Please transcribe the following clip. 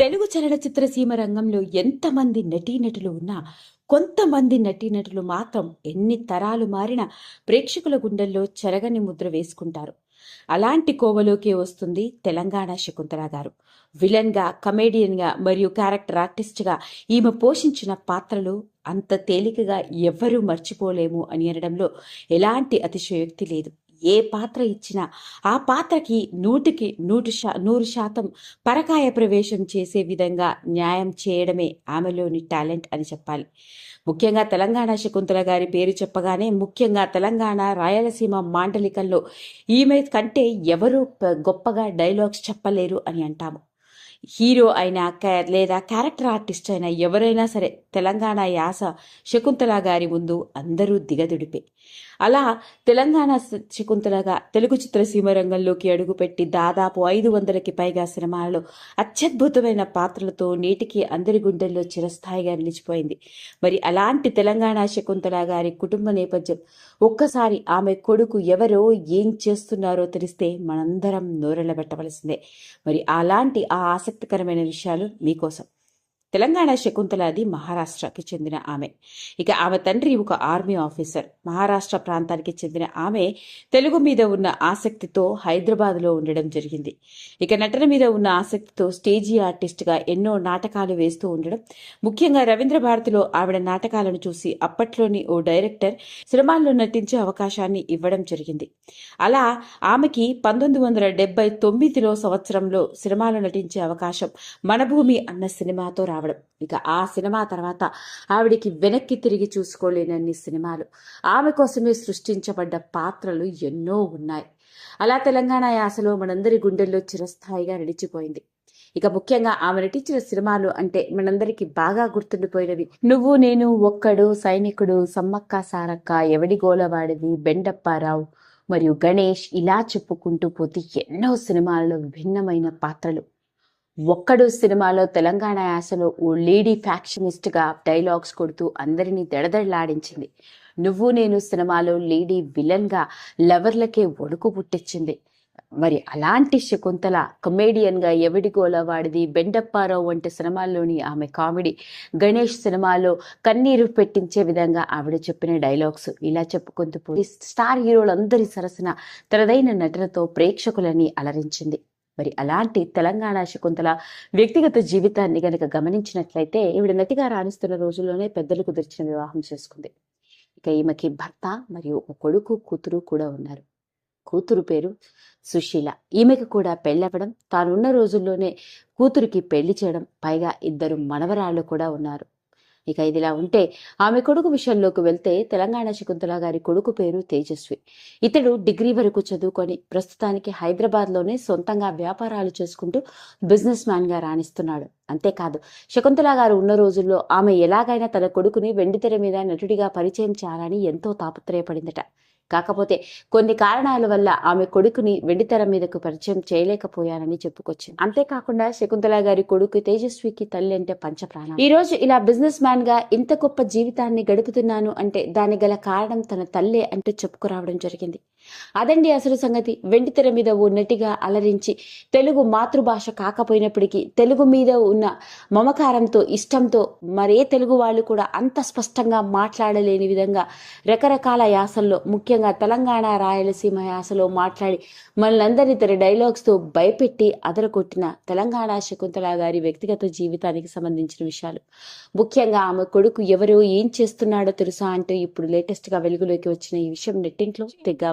తెలుగు చలనచిత్ర సీమ రంగంలో ఎంతమంది నటీనటులు ఉన్నా కొంతమంది నటీనటులు మాత్రం ఎన్ని తరాలు మారినా ప్రేక్షకుల గుండెల్లో చెరగని ముద్ర వేసుకుంటారు. అలాంటి కోవలోకే వస్తుంది తెలంగాణ శకుంతల గారు. విలన్గా కమేడియన్గా మరియు క్యారెక్టర్ ఆర్టిస్ట్గా ఈమె పోషించిన పాత్రలు అంత తేలికగా ఎవ్వరూ మర్చిపోలేము అని అనడంలో ఎలాంటి అతిశయోక్తి లేదు. ఏ పాత్ర ఇచ్చినా ఆ పాత్రకి నూటికి నూటి శా నూరు శాతం పరకాయ ప్రవేశం చేసే విధంగా న్యాయం చేయడమే ఆమెలోని టాలెంట్ అని చెప్పాలి. ముఖ్యంగా తెలంగాణ శకుంతల గారి పేరు చెప్పగానే ముఖ్యంగా తెలంగాణ రాయలసీమ మాండలికంలో ఈమె కంటే ఎవరు గొప్పగా డైలాగ్స్ చెప్పలేరు అని అంటాము. హీరో అయినా లేదా క్యారెక్టర్ ఆర్టిస్ట్ అయినా ఎవరైనా సరే తెలంగాణ యాస శకుంతల గారి ముందు అందరూ దిగదుడిపే. అలా తెలంగాణ శకుంతలగా తెలుగు చిత్రసీమ రంగంలోకి అడుగుపెట్టి దాదాపు ఐదు వందలకి పైగా సినిమాలలో అత్యద్భుతమైన పాత్రలతో నేటికి అందరి గుండెల్లో చిరస్థాయిగా నిలిచిపోయింది. మరి అలాంటి తెలంగాణ శకుంతల గారి కుటుంబ నేపథ్యం ఒక్కసారి ఆమె కొడుకు ఎవరో ఏం చేస్తున్నారో తెలిస్తే మనందరం నోరెళ్ళబెట్టవలసిందే. మరి అలాంటి ఆ ఆసక్తికరమైన విషయాలు మీకోసం. తెలంగాణ శకుంతలాది మహారాష్ట్రకి చెందిన ఆమె. ఇక ఆమె తండ్రి ఒక ఆర్మీ ఆఫీసర్. మహారాష్ట్ర ప్రాంతానికి చెందిన ఆమె తెలుగు మీద ఉన్న ఆసక్తితో హైదరాబాద్లో ఉండడం జరిగింది. ఇక నటన మీద ఉన్న ఆసక్తితో స్టేజీ ఆర్టిస్ట్గా ఎన్నో నాటకాలు వేస్తూ ఉండడం ముఖ్యంగా రవీంద్ర భారతిలో ఆవిడ నాటకాలను చూసి అప్పట్లోని ఓ డైరెక్టర్ సినిమాల్లో నటించే అవకాశాన్ని ఇవ్వడం జరిగింది. అలా ఆమెకి పంతొమ్మిది వందల డెబ్బై తొమ్మిదిలో సంవత్సరంలో సినిమాలో నటించే అవకాశం మన భూమి అన్న సినిమాతో రావడం ఇక ఆ సినిమా తర్వాత ఆవిడికి వెనక్కి తిరిగి చూసుకోలేనన్ని సినిమాలు. ఆమె కోసమే సృష్టించబడ్డ పాత్రలు ఎన్నో ఉన్నాయి. అలా తెలంగాణ యాసలో మనందరి గుండెల్లో చిరస్థాయిగా నిలిచిపోయింది. ఇక ముఖ్యంగా ఆమె నటించిన సినిమాలు అంటే మనందరికీ బాగా గుర్తుండిపోయినవి. నువ్వు నేను ఒక్కడు సైనికుడు సమ్మక్క సారక్క ఎవడి గోలవాడివి బెండప్పారావు మరియు గణేష్ ఇలా చెప్పుకుంటూ పోతే ఎన్నో సినిమాల్లో విభిన్నమైన పాత్రలు. ఒక్కడు సినిమాలో తెలంగాణ యాసలో ఓ లేడీ ఫ్యాక్షనిస్ట్గా డైలాగ్స్ కొడుతూ అందరినీ దడదడలాడించింది. నువ్వు నేను సినిమాలో లేడీ విలన్గా లవర్లకే ఒడుకు పుట్టించింది. మరి అలాంటి శకుంతల కమేడియన్గా ఎవడిగోల వాడిది? బెండప్పారావు వంటి సినిమాల్లోని ఆమె కామెడీ గణేష్ సినిమాలో కన్నీరు పెట్టించే విధంగా ఆవిడ చెప్పిన డైలాగ్స్. ఇలా చెప్పుకుంటూ పోయి స్టార్ హీరోలందరి సరసన తనదైన నటనతో ప్రేక్షకులని అలరించింది. మరి అలాంటి తెలంగాణ శకుంతల వ్యక్తిగత జీవితాన్ని గనక గమనించినట్లయితే ఈవిడ నటిగా రాణిస్తున్న రోజుల్లోనే పెద్దలు కుదిర్చిన వివాహం చేసుకుంది. ఇక ఈమెకి భర్త మరియు ఒక కొడుకు కూతురు కూడా ఉన్నారు. కూతురు పేరు సుశీల. ఈమెకు కూడా పెళ్ళవ్వడం తానున్న రోజుల్లోనే కూతురికి పెళ్ళి చేయడం పైగా ఇద్దరు మనవరాళ్ళు కూడా ఉన్నారు. ఇక ఇదిలా ఉంటే ఆమె కొడుకు విషయంలోకి వెళ్తే తెలంగాణ శకుంతల గారి కొడుకు పేరు తేజస్వి. ఇతడు డిగ్రీ వరకు చదువుకొని ప్రస్తుతానికి హైదరాబాద్లోనే సొంతంగా వ్యాపారాలు చేసుకుంటూ బిజినెస్ మ్యాన్గా రాణిస్తున్నాడు. అంతేకాదు శకుంతల గారు ఉన్న రోజుల్లో ఆమె ఎలాగైనా తన కొడుకుని వెండితెర మీద నటుడిగా పరిచయం చేయాలని ఎంతో తాపత్రయపడిందట. కాకపోతే కొన్ని కారణాల వల్ల ఆమె కొడుకుని వెండితెర మీదకు పరిచయం చేయలేకపోయానని చెప్పుకొచ్చింది. అంతేకాకుండా శకుంతల గారి కొడుకు తేజస్వికి తల్లి అంటే పంచప్రాణం ఈ రోజు ఇలా బిజినెస్ మ్యాన్గా ఇంత గొప్ప జీవితాన్ని గడుపుతున్నాను అంటే దాని గల కారణం తన తల్లే అంటూ చెప్పుకురావడం జరిగింది. అదండి అసలు సంగతి. వెండితెర మీద ఓ నటిగా అలరించి తెలుగు మాతృభాష కాకపోయినప్పటికీ తెలుగు మీద ఉన్న మమకారంతో ఇష్టంతో మరే తెలుగు వాళ్ళు కూడా అంత స్పష్టంగా మాట్లాడలేని విధంగా రకరకాల యాసల్లో ముఖ్యంగా తెలంగాణ రాయలసీమ యాసలో మాట్లాడి మనలందరినీ తన డైలాగ్స్తో భయపెట్టి అదరగొట్టిన తెలంగాణ శకుంతల గారి వ్యక్తిగత జీవితానికి సంబంధించిన విషయాలు. ముఖ్యంగా ఆమె కొడుకు ఎవరో ఏం చేస్తున్నాడో తెలుసా అంటూ ఇప్పుడు లేటెస్ట్గా వెలుగులోకి వచ్చిన ఈ విషయం నెట్టింట్లో తెగ్గా